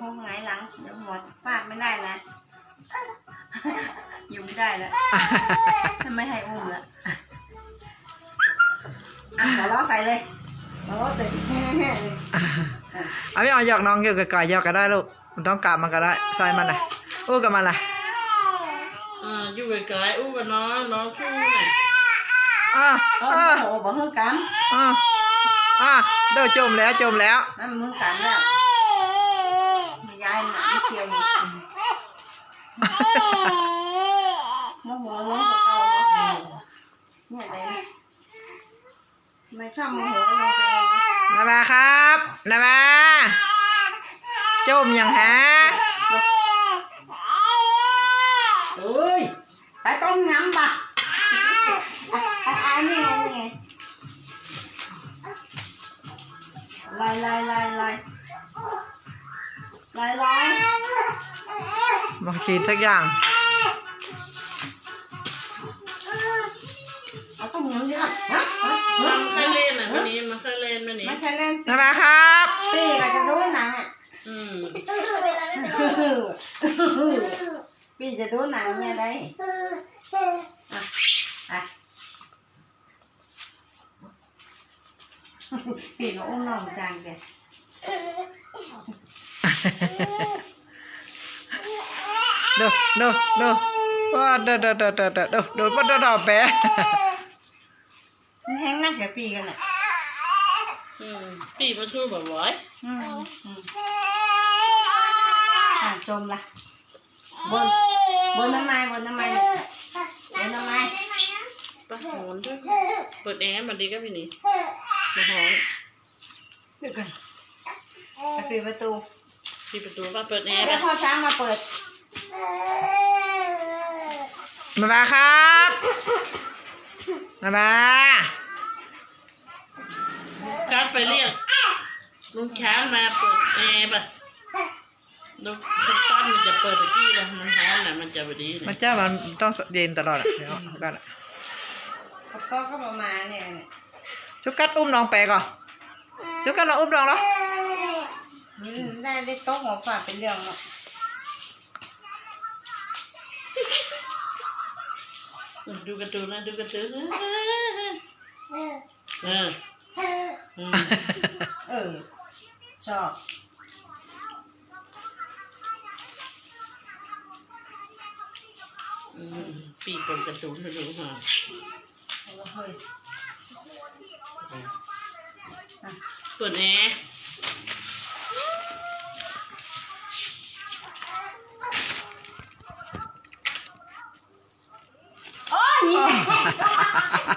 ห้องไงายหลังเดี๋ยวหมดฟาดไม่ได้นะอยู่ไม่ได้แล้วทำไมให้อุ้มละอะขอล้อใส่เลยขอล้อใส่แห่ๆเลยเอาไม่เอาหยอกน้องอยู่กับก่อยหยอกก็ได้ลูกมันต้องกลับมันก็ได้ใส่มันเลยอู้กับมันเลยอ่าอยู่ไกลๆอู้กับน้องน้องคู่น่ะอ่าเออ่าอโอ้บอกมือกอ่าอ่าเดี๋ยวจมแล้วจมแล้วำนั่นมือกำแล้ว น้องของเราเนาะเนี่ยอะไรนะทำไม่ชอบโมโหน้องตัวเองนะ นาบาครับนาบาจมยังฮะ เอ้ยไปต้มยำปะอ่ะอ่ะนี่ไงนี่ไงลายลายลายลายลายลาย มาคิดสักอย่างเอาต้มยำดิล่ะฮะฮะมัฮะนเคยเล่นอะวันนี้มันเคยเล่นวันนี้ไม่ใช่เล่นนาบาครับปีกอาจจะดูหนังอะอืมปีจะดูหนังเนี่ยได้อะอะปีก็อุ้มน้องจังแก ดูดูดูว่าเดอเดอเดอเดอเดอดูดูปะเดอเดอแปะมันแห้งนักแกปีกันอะอืมปีมาสู้แบบไหวอืมอืมอะจมละบนบนน้ำไม้บนน้ำไม้บนน้ำไม้ปะหอนด้วยเปิดแอร์มันดีก็พี่นี่มาหอนเดี๋ยวก่อนไปปิดประตูปิดประตูป่ะเปิดแอร์แล้ป่ะวพ่อช้างมาเปิด นาบาครับนาบาการไปเรียกลุงช้างมาเปิดแอร์ป่ะลุงลุงตั้นมันจะเปิดตะกี้แล้วมันร้อนน่ะมันจะพอดีมันเนี่ยเจ้ามันต้องเย็นตลอดอะเดี๋ยวเอากันอะพ่อก็ประมาณเนี่ยเนี่ยชุกกัดอุ้มน้องแปะก่อนชุกกัดเราอุ้มน้องเหรออืมได้ได้โต๊ะหัวฝาดเป็นเรื่องเนาะ ดูการ์ตูนนะดูการ์ตูนนะเอออืมเออชอบอืมปีกบนการ์ตูนไปดูฮะเอาละเฮ้ยเปิดแอร์